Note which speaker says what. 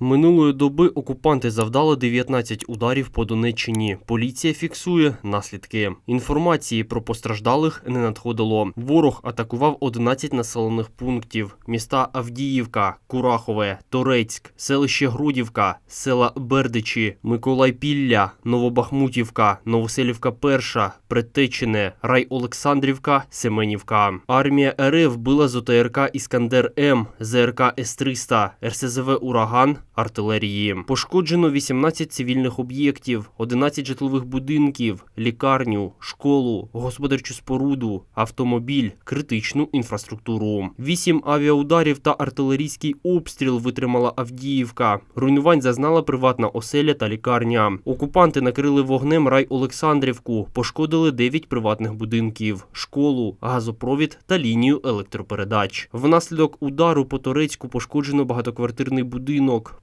Speaker 1: Минулої доби окупанти завдали 19 ударів по Донеччині. Поліція фіксує наслідки. Інформації про постраждалих не надходило. Ворог атакував 11 населених пунктів: міста Авдіївка, Курахове, Торецьк, селище Грудівка, села Бердичі, Миколайпілля, Новобахмутівка, Новоселівка Перша, Предтечине, Рай Олександрівка, Семенівка. Армія РФ била з ОТРК Іскандер М, ЗРК С-300, РСЗВ Ураган, артилерії. Пошкоджено 18 цивільних об'єктів, 11 житлових будинків, лікарню, школу, господарчу споруду, автомобіль, критичну інфраструктуру. Вісім авіаударів та артилерійський обстріл витримала Авдіївка. Руйнувань зазнала приватна оселя та лікарня. Окупанти накрили вогнем рай Олександрівку, пошкодили 9 приватних будинків, школу, газопровід та лінію електропередач. Внаслідок удару по Торецьку пошкоджено багатоквартирний будинок.